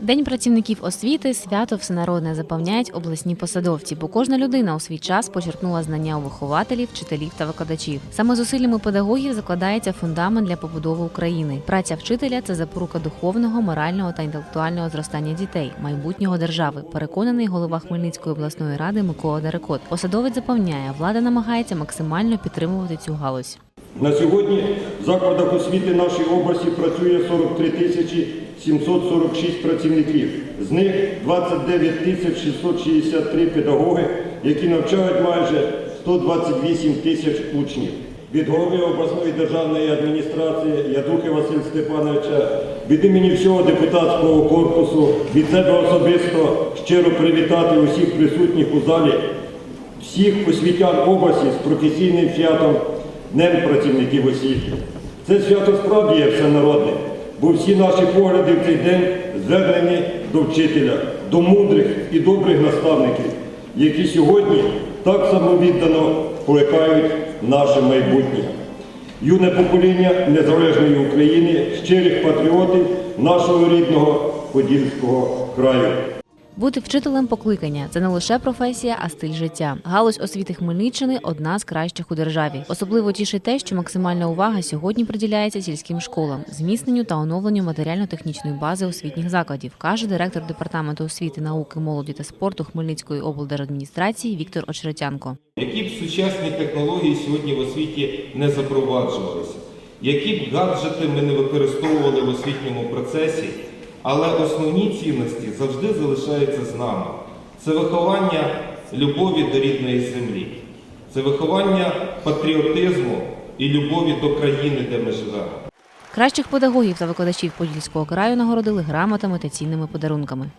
День працівників освіти свято всенародне запевняють обласні посадовці, бо кожна людина у свій час почерпнула знання у вихователів, вчителів та викладачів. Саме зусиллями педагогів закладається фундамент для побудови України. Праця вчителя це запорука духовного, морального та інтелектуального зростання дітей, майбутнього держави. Переконаний голова Хмельницької обласної ради Микола Дерекот. Посадовець запевняє, влада намагається максимально підтримувати цю галузь. На сьогодні в закладах освіти нашої області працює 43 тисячі 746 працівників. З них 29 тисяч 663 педагоги, які навчають майже 128 тисяч учнів. Від голови обласної державної адміністрації Ядухи Василь Степановича, від імені всього депутатського корпусу, від себе особисто щиро привітати усіх присутніх у залі всіх освітян області з професійним святом Днем працівників освіти. Це свято справді є всенародне, бо всі наші погляди в цей день звернені до вчителя, до мудрих і добрих наставників, які сьогодні так самовіддано плекають наше майбутнє. Юне покоління незалежної України, щирих патріотів нашого рідного Подільського краю. Бути вчителем покликання це не лише професія, а стиль життя. Галузь освіти Хмельниччини одна з кращих у державі. Особливо тішить те, що максимальна увага сьогодні приділяється сільським школам, зміцненню та оновленню матеріально-технічної бази освітніх закладів, каже директор департаменту освіти, науки, молоді та спорту Хмельницької облдержадміністрації Віктор Очеретянко. Які б сучасні технології сьогодні в освіті не запроваджувалися, які б гаджети ми не використовували в освітньому процесі, але основні цінності завжди залишаються з нами. Це виховання любові до рідної землі, це виховання патріотизму і любові до країни, де ми живемо. Кращих педагогів та викладачів Подільського краю нагородили грамотами та цінними подарунками.